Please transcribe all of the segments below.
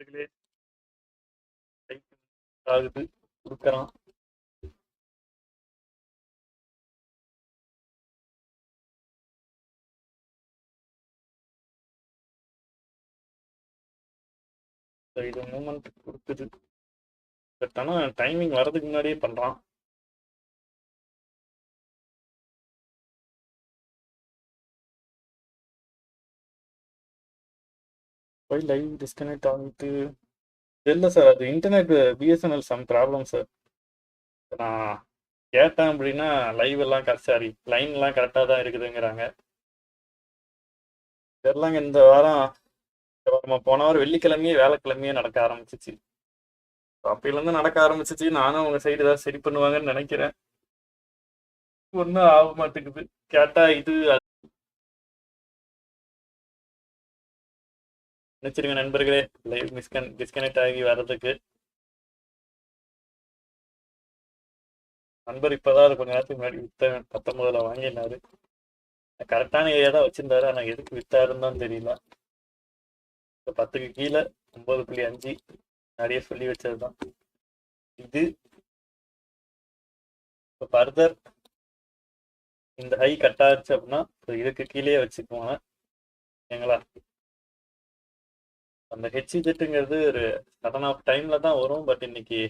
நண்பர்களே ஆகுது கொடுக்குறான் இது மூமெண்ட் கொடுக்குது. பட் ஆனால் டைமிங் வர்றதுக்கு முன்னாடியே பண்ணுறான் போய் லைவ் டிஸ்கனெக்ட் ஆகிட்டு இல்லை சார் அது internet BSNL some problem sir நான் கேட்டேன் அப்படின்னா லைவ் எல்லாம் கரெக்ட் சாரி லைன் எல்லாம் கரெக்டாக தான் இருக்குதுங்கிறாங்க. தெரிலங்க இந்த வாரம் இந்த போன வாரம் வெள்ளிக்கிழமையே வேலைக்கிழமையே நடக்க ஆரம்பிச்சிச்சு. அப்பையிலேருந்து நடக்க ஆரம்பிச்சிச்சு. நானும் உங்க சைடு ஏதாவது சரி பண்ணுவாங்கன்னு நினைக்கிறேன். ஒன்றும் ஆக மாட்டேங்குது. கேட்டா இது நினைச்சிருங்க நண்பர்களே. லைவ் மிஸ்கன் டிஸ்கனெக்ட் ஆகி வர்றதுக்கு. நண்பர் இப்பதான் அது கொஞ்ச நேரத்துக்கு முன்னாடி வித்த பத்தொன்பதுல வாங்கினாரு. கரெக்டான ஏரியா தான் வச்சிருந்தாரு. ஆனா எதுக்கு வித்தாருன்னு தான் தெரியல. இப்ப பத்துக்கு கீழே ஒன்பது புள்ளி அஞ்சு நிறைய சொல்லி வச்சதுதான். இது இப்போ ஃபர்தர் இந்த ஹை கட் ஆச்சு அப்படின்னா so இதுக்கு கீழே வச்சுக்குவாங்க. ஓகேங்களா அந்த ஹெச்இஜெட்டுங்கிறது ஒரு சடன் ஆஃப் டைம்ல தான் வரும் பட் இன்னைக்கு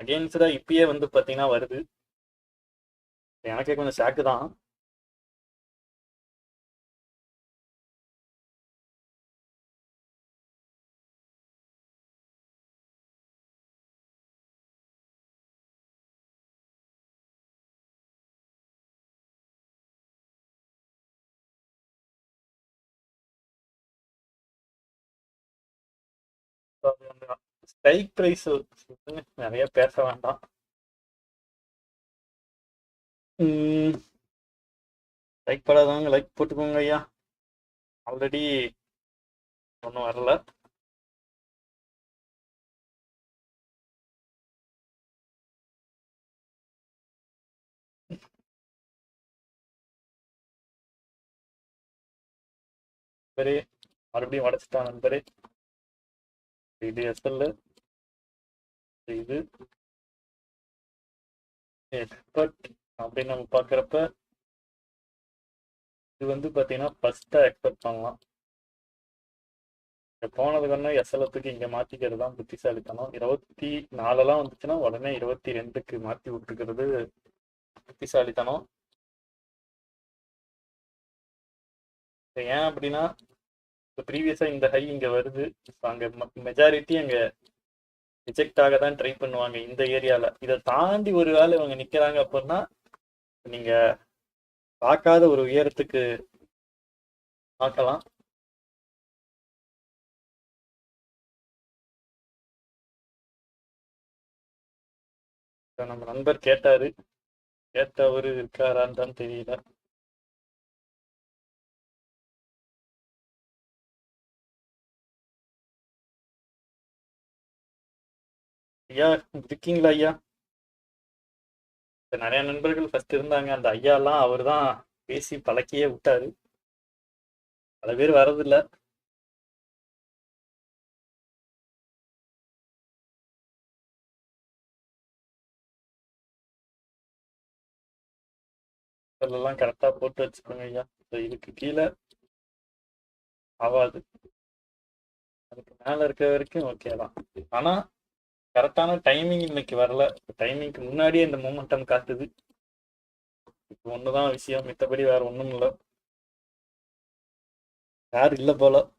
அகெயின்ஸ்டா இப்பயே வந்து பாத்தீங்கன்னா வருது. எனக்கே கொஞ்சம் ஷாக்கு தான். ஸ்ட்ரைக் ப்ரைஸ் நிறைய பேச வேண்டாம். லைக் படாதவங்க லைக் போட்டுக்கோங்க ஐயா. ஆல்ரெடி ஒன்றும் வரல. நண்பரே மறுபடியும் உடச்சிட்டான் நண்பரே. இது எஸ்எல் இது எக்ஸ்பர்ட் அப்படின்னு நம்ம பார்க்குறப்ப இது வந்து பார்த்தீங்கன்னா ஃபஸ்ட்டாக எக்ஸ்பெக்ட் பண்ணலாம் இங்கே போனதுக்கு எஸ்எல்எத்துக்கு இங்கே மாற்றிக்கிறது தான் புத்திசாலித்தனம் இருபத்தி நாலெல்லாம் வந்துச்சுன்னா உடனே இருபத்தி ரெண்டுக்கு மாற்றி விட்டுருக்கிறது புத்திசாலித்தனம் ஏன் அப்படின்னா ப்ரீவியஸா இந்த ஹை இங்க வருது. அங்க மெஜாரிட்டி அங்க ரிஜெக்ட் ஆக தான் ட்ரை பண்ணுவாங்க இந்த ஏரியால இதை தாண்டி ஒரு வேளை இவங்க நிக்கிறாங்க அப்படின்னா நீங்க பார்க்காத ஒரு உயரத்துக்கு பார்க்கலாம். இப்ப நம்ம நண்பர் கேட்டாரு. கேட்டவரு இருக்காரான்னு தான் தெரியல. ஐயா இருக்கீங்களா ஐயா? நிறைய நண்பர்கள் ஃபர்ஸ்ட் இருந்தாங்க. அந்த ஐயாலாம் அவர் தான் பேசி பழக்கியே விட்டாரு. பல பேர் வரதில்ல எல்லாம் கரெக்டாக போட்டு வச்சுக்கோங்க ஐயா. இதுக்கு கீழே ஆகாது அதுக்கு மேலே இருக்க வரைக்கும் ஓகே தான். ஆனால் கரெக்டான டைமிங் இன்னைக்கு வரல. டைமிங்க்கு முன்னாடியே இந்த மூமெண்டம் காட்டுது. இப்போ ஒண்ணுதான் விஷயம். மித்தபடி வேற ஒண்ணும் இல்லை. யார் இல்லை போல.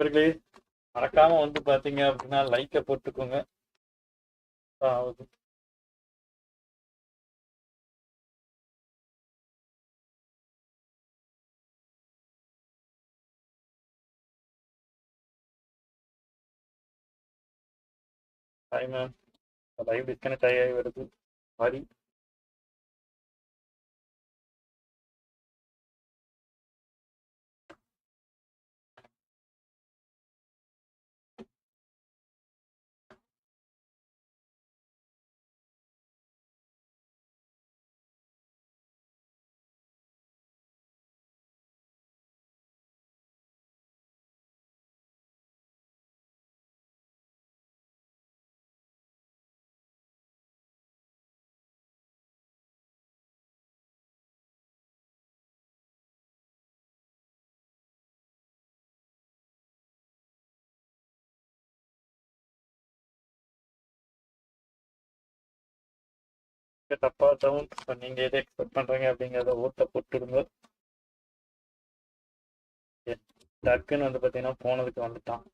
நண்பர்களே மறக்காம வந்து பாத்தீங்க அப்படின்னா லைக்கை போட்டுக்கோங்க. ஆகுது ஹாய் மேம் லைவ் டிஸ்கனெக்ட் ஆகி வருது. சாரி தப்பா டவுன் நீங்க எதை எக்ஸ்பெக்ட் பண்ணுறீங்க அப்படிங்கிறத ஓட்ட போட்டுடுங்க. டக்குன்னு வந்து பார்த்தீங்கன்னா போனதுக்கு வந்துட்டான்.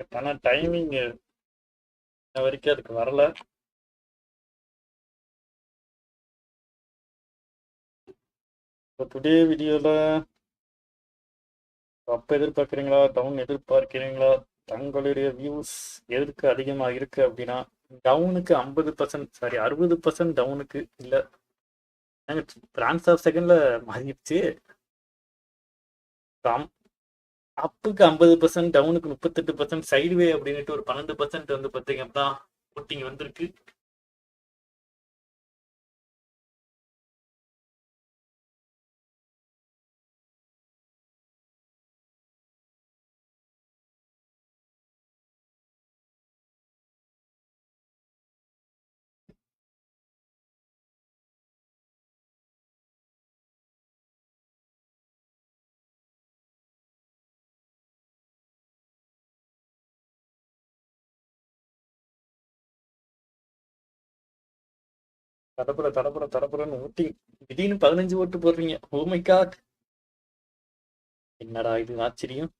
பட் ஆனா டைமிங் இன்ன வரைக்கும் அதுக்கு வரல. இப்போ டுடே வீடியோவில் அப் எதிர்பார்க்குறீங்களா? டவுன் எதிர்பார்க்கிறீங்களா? தங்களுடைய வியூஸ் எதுக்கு அதிகமாக இருக்கு அப்படின்னா டவுனுக்கு ஐம்பது பர்சன்ட் சாரி அறுபது பர்சன்ட் டவுனுக்கு இல்லை. பிரான்ஸ் ஆஃப் செகண்ட்ல மாறிடுச்சு. அப்புக்கு ஐம்பது பர்சன்ட் டவுனுக்கு முப்பத்தெட்டு பர்சன்ட் சைடுவே அப்படின்ட்டு ஒரு பன்னெண்டு பர்சன்ட் வந்து பார்த்தீங்கன்னா போட்டிங் வந்திருக்கு. தடப்புற தடபுற தடபுறன்னு ஊட்டி திடீர்னு பதினஞ்சு ஓட்டு போடுறீங்க. ஓ மை காட் என்னடா இது ஆச்சரியம்.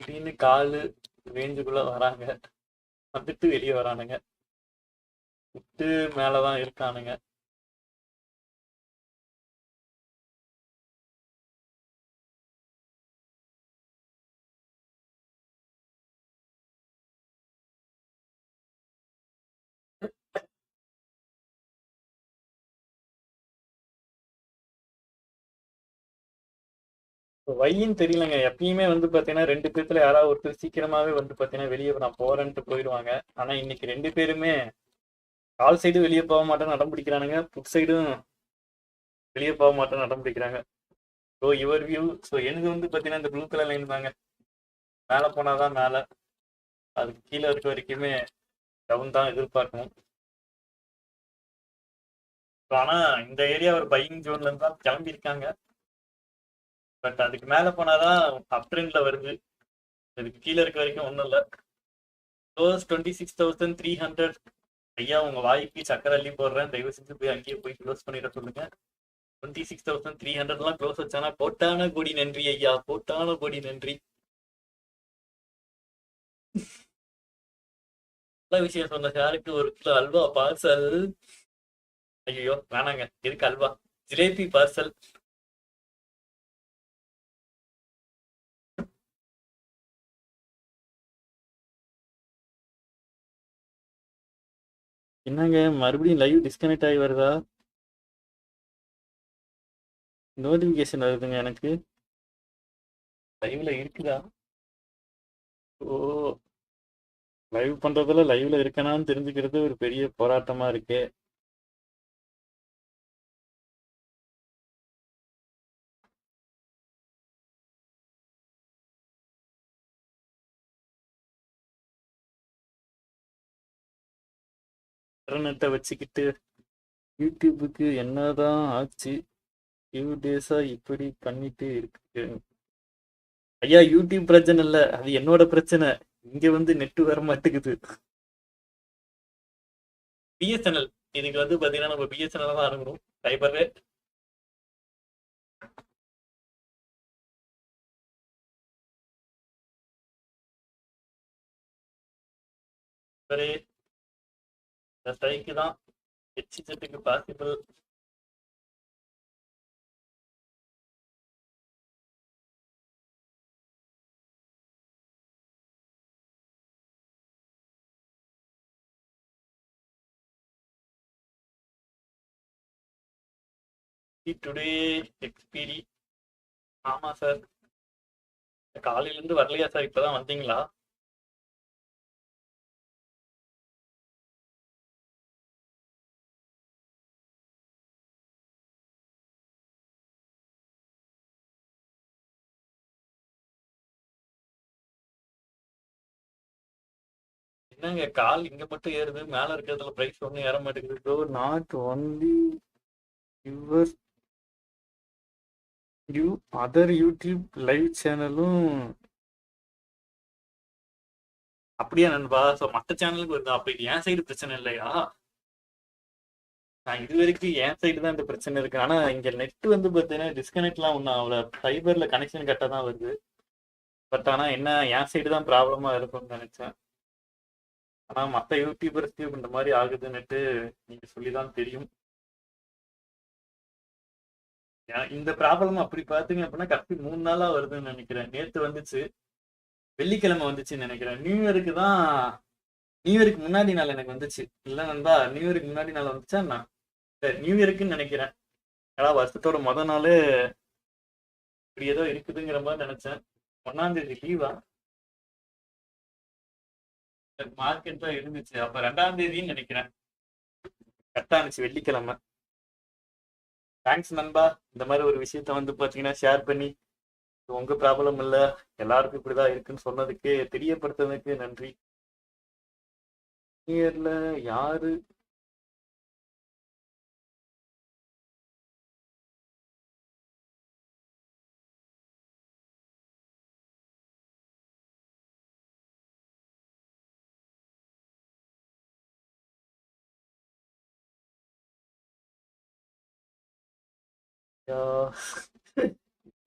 திடீர்னு காலு ரேஞ்சுக்குள்ள வராங்க. வந்துட்டு வெளியே வரானுங்க. விட்டு மேலதான் இருக்கானுங்க. வையின்னு தெரியலங்க. எப்பயுமே வந்து பாத்தீங்கன்னா ரெண்டு பேர்த்துல யாராவது ஒருத்தர் சீக்கிரமாவே வந்து பாத்தீங்கன்னா வெளியே நான் போறேன்ட்டு போயிடுவாங்க. ஆனா இன்னைக்கு ரெண்டு பேருமே கால் சைடு வெளியே போக மாட்டேன்னு நடம் பிடிக்கிறானுங்க. புட் சைடும் வெளியே போக மாட்டேன்னு நடம் பிடிக்கிறாங்க. ஸோ யுவர் வியூ ஸோ எனக்கு வந்து பாத்தீங்கன்னா இந்த ப்ளூ கலர் லைன் தாங்க. மேலே போனாதான் மேலே. அதுக்கு கீழே இருக்க வரைக்குமே டவுன் தான் எதிர்பார்க்கணும். ஆனா இந்த ஏரியா ஒரு பையிங் ஜோன்லேருந்து தான் கிளம்பி இருக்காங்க பட் அதுக்கு மேல போனாதான் அப் ட்ரெண்ட்ல வருது. அதுக்கு கீழே இருக்க வரைக்கும் ஒன்றும் இல்லை. Dose twenty six thousand three hundred ஐயா உங்க வாய்க்கு சக்கரை அள்ளி போடுறேன். தயவு செஞ்சு போய் அங்கேயே போய் க்ளோஸ் பண்ணிட சொல்லுங்க. டுவெண்ட்டி சிக்ஸ் தௌசண்ட் த்ரீ ஹண்ட்ரட்லாம் க்ளோஸ் வச்சானா போட்டான கோடி நன்றி ஐயா போட்டான கோடி நன்றி. நல்ல விஷயம் சொன்ன சாருக்கு ஒரு கிலோ அல்வா பார்சல் ஐயோ வேணாங்க எதுக்கு அல்வா. ஜிலேபி பார்சல் என்னங்க? மறுபடியும் லைவ் டிஸ்கனெக்ட் ஆகி வருதா? நோட்டிஃபிகேஷன் வருதுங்க எனக்கு. லைவ்ல இருக்குதா? ஓ. லைவ் பண்றதுல லைவ்ல இருக்கனான்னு தெரிஞ்சுக்கிறது ஒரு பெரிய போராட்டமா இருக்கு. இன்டர்நெட்டை வச்சுக்கிட்டு யூடியூபுக்கு என்னதான் ஆச்சு? ஃபியூ டேஸா இப்படி பண்ணிட்டு இருக்கு. ஐயா யூடியூப் பிரச்சனை இல்ல. அது என்னோட பிரச்சனை. இங்க வந்து நெட்டு வர மாட்டேங்குது. பிஎஸ்என்எல் இதுக்கு வந்து பாத்தீங்கன்னா நம்ம பிஎஸ்என்எல் தான் அணுகணும் ஃபைபர் இந்த ஸ்ட்ரைக்கு தான் ஹெச்சிசெட்டுக்கு பாசிபிள். டுடே எக்ஸ்பீரி ஆமாம் சார் காலையிலேருந்து வரலையா சார் இப்போ தான் வந்தீங்களா? என்னங்க கால் இங்க மட்டும் ஏறுது மேல இருக்கிறதுல பிரைஸ் ஒன்றும் ஏற மாட்டேங்குது. Bro not only your you other YouTube live சேனலும் அப்படியா நண்பா? ஸோ மற்ற சேனலுக்கு வருது? அப்ப இது என் சைடு பிரச்சனை இல்லையா? நான் இது வரைக்கும் என் சைடு தான் இந்த பிரச்சனை இருக்கு. ஆனா இங்க நெட் வந்து பார்த்தீங்கன்னா டிஸ்கனெக்ட்லாம் ஒன்றும் அவ்வளோ ஃபைபர்ல கனெக்ஷன் கரெக்டாக தான் வருது. பட் ஆனா என்ன என் சைடு தான் ப்ராப்ளமா இருக்கும்னு நினைச்சேன். ஆனா யூடியூபர் ஸ்டீவ் இந்த மாதிரி ஆகுதுன்னுட்டு நீங்க சொல்லிதான் தெரியும். இந்த ப்ராப்ளம் அப்படி பாத்தீங்க அப்படின்னா கரெக்ட் மூணு நாளா வருதுன்னு நினைக்கிறேன். நேத்து வந்துச்சு. வெள்ளிக்கிழமை வந்துச்சுன்னு நினைக்கிறேன். நியூ இயருக்கு தான் நியூ இயருக்கு முன்னாடி நாள் எனக்கு வந்துச்சு. இல்ல நண்பா நியூ இயருக்கு முன்னாடி நாள் வந்துச்சா நான் நியூ இயருக்குன்னு நினைக்கிறேன். ஏன்னா வருஷத்தோட முத நாள் இப்படி ஏதோ இருக்குதுங்கிற மாதிரி நினைச்சேன். ஒன்னாம் தேதி லீவா மார்க்கெட் தான் இருந்துச்சு. அப்ப ரெண்டாம் தேதின்னு நினைக்கிறேன். கரெக்டா இருந்துச்சு வெள்ளிக்கிழமை. தேங்க்ஸ் நண்பா. இந்த மாதிரி ஒரு விஷயத்த வந்து பாத்தீங்கன்னா ஷேர் பண்ணி உங்க ப்ராப்ளம் இல்ல எல்லாருக்கும் இப்படிதான் இருக்குன்னு சொன்னதுக்கு தெரியப்படுத்துனதுக்கு நன்றி. யாரு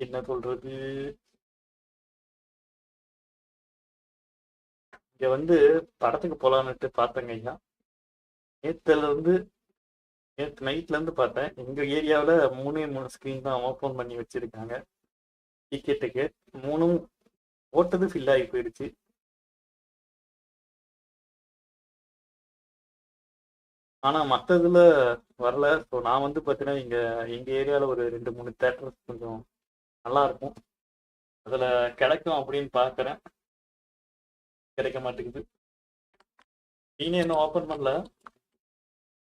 என்ன சொல்றது? இங்க வந்து படத்துக்கு போலான்னுட்டு பார்த்தேங்க ஐயா. நேத்துல இருந்து நேத்து நைட்ல இருந்து பார்த்தேன். எங்க ஏரியாவில் மூணே மூணு ஸ்கிரீன் தான் ஓப்பன் பண்ணி வச்சிருக்காங்க. டிக்கெட்டுக்கு மூணும் ஓட்டது ஃபில் ஆகி போயிடுச்சு. ஆனா மத்ததுல வரல. ஸோ நான் வந்து பார்த்தீங்கன்னா இங்க எங்க ஏரியால ஒரு ரெண்டு மூணு தேட்டர்ஸ் கொஞ்சம் நல்லா இருக்கும் அதுல கிடைக்கும் அப்படின்னு பாக்குறேன். கிடைக்க மாட்டேங்குது. நீனே இன்னும் ஓப்பன் பண்ணல?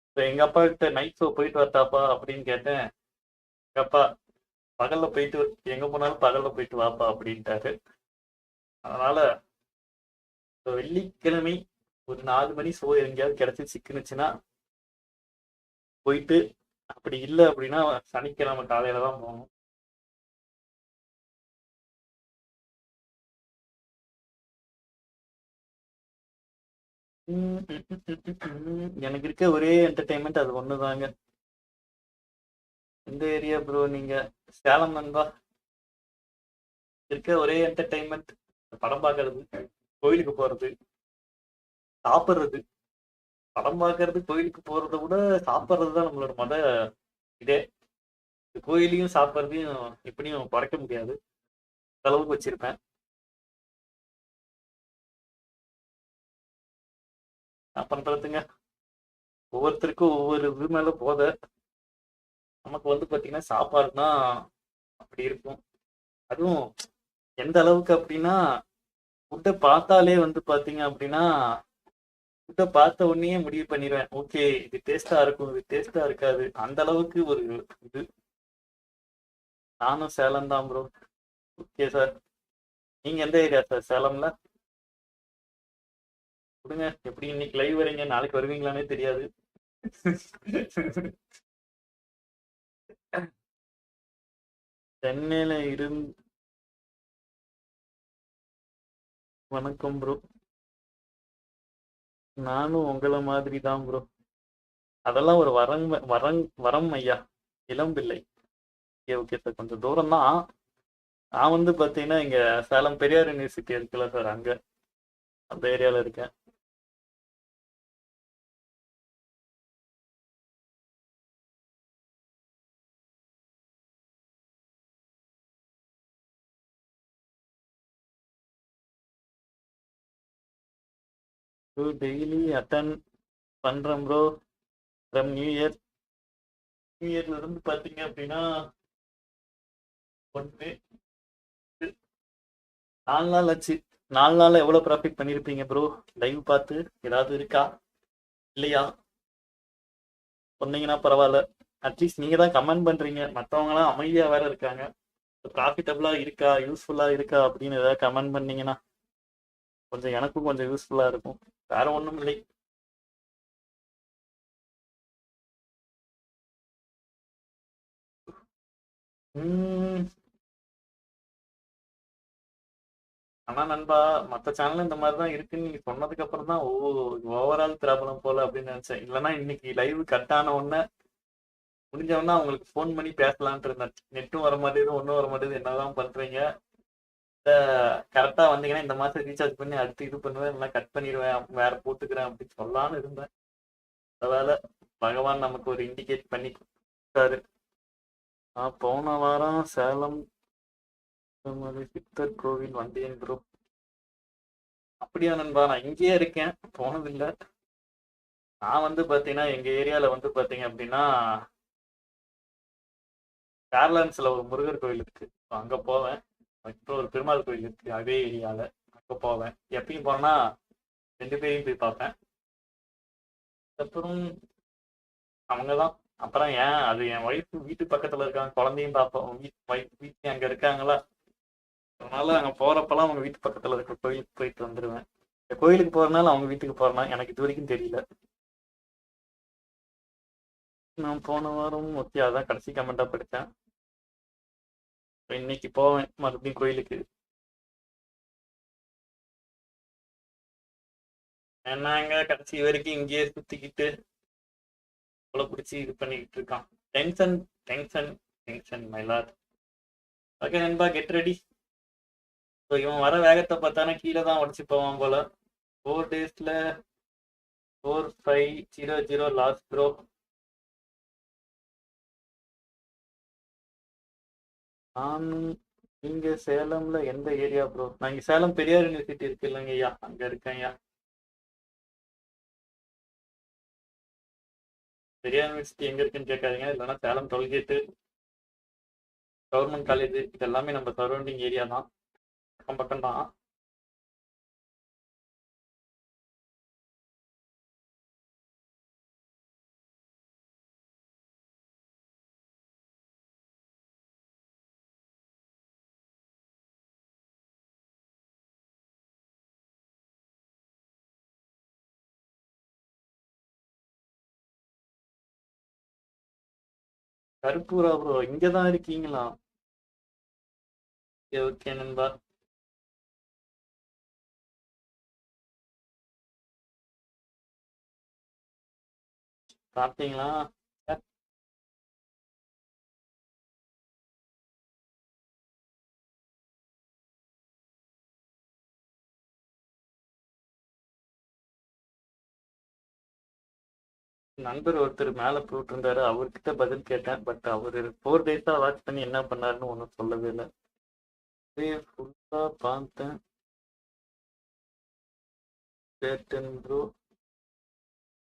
இப்போ எங்க அப்பா கிட்ட நைட் ஷோ போயிட்டு வரட்டாப்பா அப்படின்னு கேட்டேன். எங்க அப்பா பகல்ல போயிட்டு எங்க போனாலும் பகல்ல போயிட்டு வாப்பா அப்படின்ட்டாரு. அதனால இப்போ வெள்ளிக்கிழமை ஒரு நாலு மணி ஷோ எங்கேயாவது கிடைச்சி சிக்கினுச்சுன்னா போயிட்டு அப்படி இல்லை அப்படின்னா சனிக்கிழமை காலையில தான் போகணும். உம் உம் எனக்கு இருக்க ஒரே என்டர்டைன்மெண்ட் அது ஒண்ணுதாங்க. எந்த ஏரியா ப்ரோ நீங்க? சேலம் நண்பா? இருக்க ஒரே என்டர்டைன்மெண்ட் படம் பார்க்கறது கோயிலுக்கு போறது சாப்பிட்றது. படம் பார்க்கறது கோயிலுக்கு போறத விட சாப்பிட்றது தான் நம்மளோட மத இதே. கோயிலையும் சாப்பிட்றதையும் எப்படியும் குறைக்க முடியாது. அளவுக்கு வச்சிருப்பேன். என்ன பண்றதுங்க ஒவ்வொருத்தருக்கும் ஒவ்வொரு இது மேல போத. நமக்கு வந்து பாத்தீங்கன்னா சாப்பாடுனா அப்படி இருக்கும். அதுவும் எந்த அளவுக்கு அப்படின்னா ஃபுட்டை பார்த்தாலே வந்து பாத்தீங்க அப்படின்னா ஃபுட்டை பார்த்த உடனே முடிவு பண்ணிடுவேன். ஓகே இது டேஸ்டா இருக்கும் இது டேஸ்டா இருக்காது. அந்த அளவுக்கு ஒரு இது. நானும் சேலம் தான் ப்ரோ ஓகே சார் நீங்க எந்த ஏரியா சார் சேலம்ல? கொடுங்க. எப்படி இன்னைக்கு லைவ் வரீங்க? நாளைக்கு வருவீங்களானே தெரியாது. சென்னையில இருந்து வணக்கம் ப்ரோ நானும் உங்களை மாதிரி தான் ப்ரோ அதெல்லாம் ஒரு வரங் வரங் வரம் ஐயா. இளம்பிள்ளை. ஓகே ஓகே சார் கொஞ்சம் தூரம் தான். நான் வந்து பார்த்தீங்கன்னா இங்க சேலம் பெரியார் யூனிவர்சிட்டி இருக்குல்ல சார் அங்க. அந்த ஏரியால இருக்கேன். டெய்லி அட்டன் பண்றேன் bro from new year new இயர்ல இருந்து பாத்தீங்க அப்படின்னா ஒன்று நாலு நாள் ஆச்சு. நாலு நாள்ல எவ்வளவு ப்ராஃபிட் பண்ணிருப்பீங்க ப்ரோ லைவ் பார்த்து ஏதாவது இருக்கா? இல்லையா? சொன்னீங்கன்னா பரவாயில்ல. அட்லீஸ்ட் நீங்க தான் கமெண்ட் பண்றீங்க. மற்றவங்களாம் அமைதியா வேற இருக்காங்க. ப்ராஃபிட்டபிளா இருக்கா? யூஸ்ஃபுல்லா இருக்கா? அப்படின்னு ஏதாவது கமெண்ட் பண்ணீங்கன்னா கொஞ்சம் எனக்கும் கொஞ்சம் யூஸ்ஃபுல்லா இருக்கும். வேற ஒண்ணும் இல்லை. உம் ஆனா நண்பா மத்த சேனல் இந்த மாதிரிதான் இருக்குன்னு நீங்க சொன்னதுக்கு அப்புறம் தான் ஓ ஓவரால் ப்ராப்ளம் போல அப்படின்னு நினைச்சேன். இல்லைன்னா இன்னைக்கு லைவ் கட் ஆன உடனே முடிஞ்ச உடனே அவங்களுக்கு ஃபோன் பண்ணி பேசலான்ட்டு இருந்தேன். நெட்டும் வர மாட்டேங்குது ஒன்றும் வர மாட்டேங்குது. என்னதான் பண்றீங்க? கரெக்டா வந்தீங்கன்னா இந்த மாசம் ரீசார்ஜ் பண்ணி அடுத்து இது பண்ணுவேன் இல்லைன்னா கட் பண்ணிடுவேன் வேற போட்டுக்கிறேன் அப்படின்னு சொல்லலாம்னு இருந்தேன். அதனால பகவான் நமக்கு ஒரு இண்டிகேட் பண்ணி கொடுத்தாரு. நான் போன வாரம் சேலம் சித்தர் கோவில் வந்தேன் ப்ரோ அப்படியா நண்பா நான் இங்கேயே இருக்கேன் போனதில்லை. நான் வந்து பார்த்தீங்கன்னா எங்க ஏரியால வந்து பார்த்தீங்க அப்படின்னா கேர்லான்ஸ்ல ஒரு முருகர் கோயில் இருக்கு. அங்க போவேன். இப்போ ஒரு பெருமாள் கோயில் இருக்கு அதே ஏரியால. அங்க போவேன். எப்பயும் போனா ரெண்டு பேரையும் போய் பார்ப்பேன். அப்புறம் அவங்கதான். அப்புறம் ஏன்? அது என் ஒய்ஃப் வீட்டு பக்கத்துல இருக்காங்க. குழந்தையும் பார்ப்போம். வீட்டு வீட்டு அங்க இருக்காங்களா? அதனால அங்க போறப்பெல்லாம் அவங்க வீட்டு பக்கத்துல இருக்க கோயிலுக்கு போயிட்டு வந்துருவேன். இந்த கோயிலுக்கு போறதுனால அவங்க வீட்டுக்கு போறேன்னா எனக்கு இது வரைக்கும் தெரியல. நான் போன வாரம் ஓகே அதான் கடைசி கமெண்டா படித்தேன் இன்னைக்கு போவேன் மறுபடியும் கோயிலுக்கு. என்னங்க கடைசி வரைக்கும் இங்கேயே சுத்திக்கிட்டு இவ்வளோ பிடிச்சி இது பண்ணிக்கிட்டு இருக்கான். டென்ஷன் டென்ஷன் டென்ஷன் மயிலார் ஓகே நண்பா கெட் ரெடி ஸோ இவன் வர வேகத்தை பார்த்தானா கீழே தான் உடச்சி போவான் போல. ஃபோர் டேஸ்ல four five zero zero last bro நான் நீங்க சேலம்ல எந்த ஏரியா ப்ரோ நான் இங்க சேலம் பெரியார் யூனிவர்சிட்டி இருக்கு இல்லைங்க ஐயா. அங்க இருக்கேன் ஐயா. பெரியார் யூனிவர்சிட்டி எங்க இருக்குன்னு கேட்காதீங்க. இல்லைன்னா சேலம் டோல்கேட்டு கவர்மெண்ட் காலேஜ் இது எல்லாமே நம்ம சரௌண்டிங் ஏரியா தான். பக்கம் பக்கம் தான். கருப்பூரா ப்ரோ இங்க தான் இருக்கீங்களா? ஓகே ஓகே நண்பா. சாப்பிட்டீங்களா? நண்பர் ஒருத்தர் மேல போட்டு இருந்தாரு அவர்கிட்ட பதில் கேட்டேன். பட் அவர் ஃபோர் டேஸா வாட்ச் பண்ணி என்ன பண்ணாருன்னு ஒன்றும் சொல்லவே இல்லை. ஃபுல்லா பார்த்தேன். கேட்டன் ப்ரோ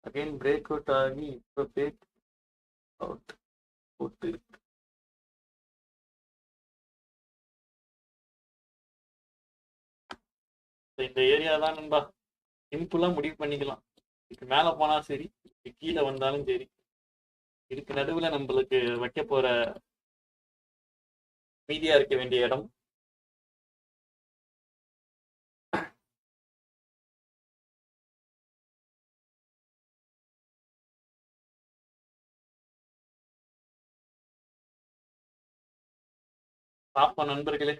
அகைன் பிரேக் அவுட் ஆகி இப்போ பேக் அவுட் போட்டு இருக்கு இந்த ஏரியா தான் நண்பா. சிம்பிளா முடிவு பண்ணிக்கலாம். இதுக்கு மேல போனா சரி இதுக்கு கீழே வந்தாலும் சரி இதுக்கு நடுவுல நம்மளுக்கு வைக்க போற மீதியா இருக்க வேண்டிய இடம். பாப்போம் நண்பர்களே.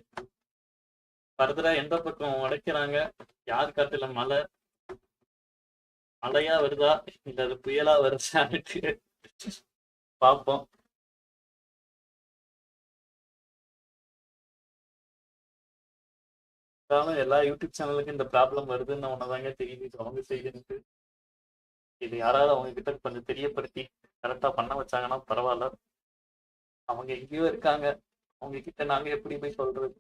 ஃபர்தரா எந்த பக்கம் உடைக்கிறாங்க? யார் காட்டுல மழை? மழையா வருதா? இல்ல அது புயலா வருதான்ட்டு பார்ப்போம் இருந்தாலும் எல்லா யூடியூப் சேனலுக்கும் இந்த ப்ராப்ளம் வருதுன்னு ஒன்னதாங்க தெரியுது. இது அவங்க செய்யுதுன்ட்டு இது யாராவது அவங்க கிட்ட கொஞ்சம் தெரியப்படுத்தி கரெக்டா பண்ண வச்சாங்கன்னா பரவாயில்ல. அவங்க எங்கேயோ இருக்காங்க. அவங்க கிட்ட நாங்க எப்படி போய் சொல்றது?